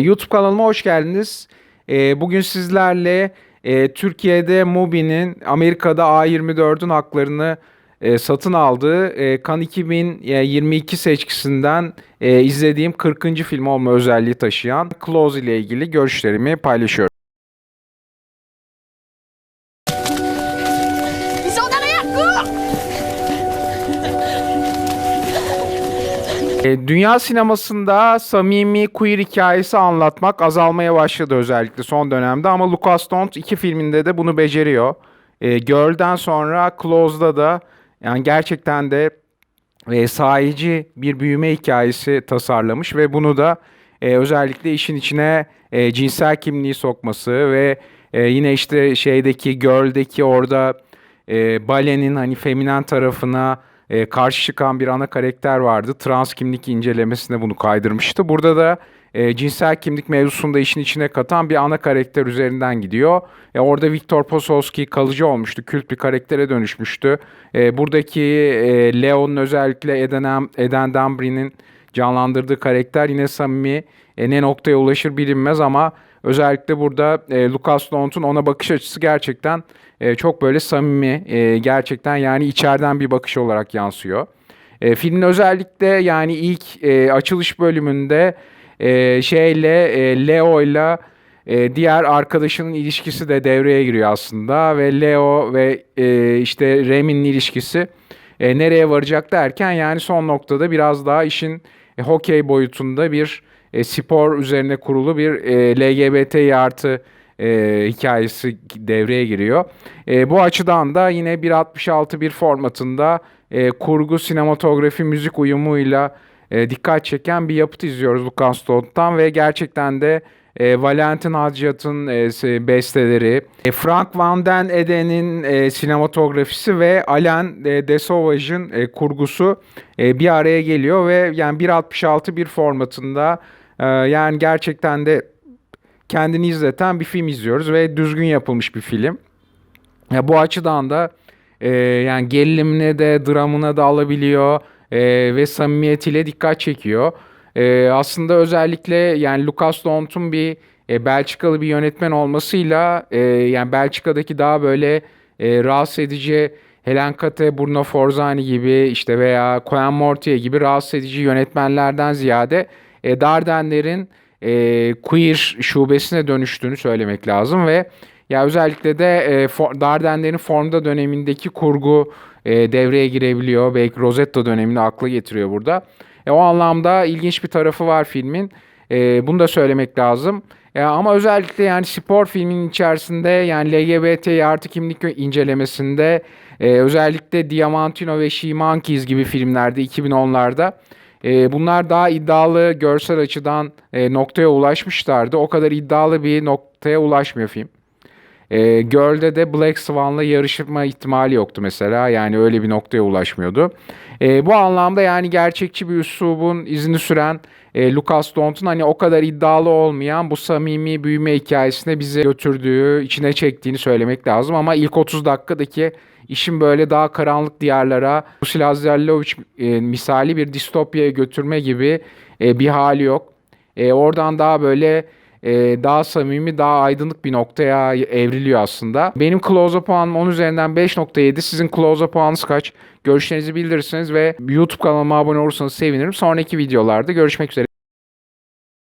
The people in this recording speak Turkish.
YouTube kanalıma hoş geldiniz. Ee, bugün sizlerle e, Türkiye'de Mubi'nin Amerika'da A24'ün haklarını e, satın aldığı e, Cannes 2022 seçkisinden e, izlediğim 40. film olma özelliği taşıyan Close ile ilgili görüşlerimi paylaşıyorum. Dünya sinemasında samimi queer hikayesi anlatmak azalmaya başladı özellikle son dönemde ama Lucas Dont iki filminde de bunu beceriyor. E, Girl'den sonra Close'da da yani gerçekten de e, sahici bir büyüme hikayesi tasarlamış ve bunu da e, özellikle işin içine e, cinsel kimliği sokması ve e, yine işte şeydeki Girl'deki orada e, balenin hani feminen tarafına e, karşı çıkan bir ana karakter vardı. Trans kimlik incelemesinde bunu kaydırmıştı. Burada da e, cinsel kimlik mevzusunda işin içine katan bir ana karakter üzerinden gidiyor. E, orada Viktor Posowski kalıcı olmuştu. Kült bir karaktere dönüşmüştü. E, buradaki e, Leon'un özellikle Eden, Eden Dambry'nin canlandırdığı karakter yine samimi. E, ne noktaya ulaşır bilinmez ama özellikle burada e, Lucas Dont'un ona bakış açısı gerçekten e, çok böyle samimi. E, gerçekten yani içeriden bir bakış olarak yansıyor. E, filmin özellikle yani ilk e, açılış bölümünde e, şeyle e, Leo'yla e, diğer arkadaşının ilişkisi de devreye giriyor aslında ve Leo ve e, işte Remy'nin ilişkisi e, nereye varacak derken yani son noktada biraz daha işin e, hokey boyutunda bir e, spor üzerine kurulu bir e, LGBT artı e, hikayesi devreye giriyor. E, bu açıdan da yine 1.66 bir formatında e, kurgu, sinematografi, müzik uyumuyla e, dikkat çeken bir yapıt izliyoruz Lucas Dont'tan ve gerçekten de e, Valentin Haddad'ın e, besteleri, e, Frank Van Den Eden'in e, sinematografisi ve Alain e, de Sauvage'ın e, kurgusu e, bir araya geliyor ve yani 1.66 bir formatında e, yani gerçekten de kendini izleten bir film izliyoruz ve düzgün yapılmış bir film. Ya bu açıdan da e, yani gerilimine de dramına da alabiliyor e, ve samimiyetiyle dikkat çekiyor. E, aslında özellikle yani Lucas Dont'un bir e, Belçikalı bir yönetmen olmasıyla e, yani Belçika'daki daha böyle e, rahatsız edici Helen Kate, Bruno Forzani gibi işte veya Coen Mortier gibi rahatsız edici yönetmenlerden ziyade e, Dardenler'in e, queer şubesine dönüştüğünü söylemek lazım ve ya özellikle de e, for, Dardenler'in formda dönemindeki kurgu e, devreye girebiliyor. Belki Rosetta dönemini akla getiriyor burada. E, o anlamda ilginç bir tarafı var filmin. E, bunu da söylemek lazım. E, ama özellikle yani spor filminin içerisinde yani LGBT artı kimlik incelemesinde e, özellikle Diamantino ve She Monkeys gibi filmlerde 2010'larda e, bunlar daha iddialı görsel açıdan e, noktaya ulaşmışlardı. O kadar iddialı bir noktaya ulaşmıyor film. E, Girl'de de Black Swan'la yarışma ihtimali yoktu mesela. Yani öyle bir noktaya ulaşmıyordu. E, bu anlamda yani gerçekçi bir üslubun izini süren e, Lucas Dont'un hani o kadar iddialı olmayan bu samimi büyüme hikayesine bizi götürdüğü, içine çektiğini söylemek lazım. Ama ilk 30 dakikadaki işin böyle daha karanlık diyarlara Musil Azerlovic e, misali bir distopyaya götürme gibi e, bir hali yok. E, oradan daha böyle e, daha samimi, daha aydınlık bir noktaya evriliyor aslında. Benim close puanım 10 üzerinden 5.7. Sizin close puanınız kaç? Görüşlerinizi bildirirsiniz ve YouTube kanalıma abone olursanız sevinirim. Sonraki videolarda görüşmek üzere.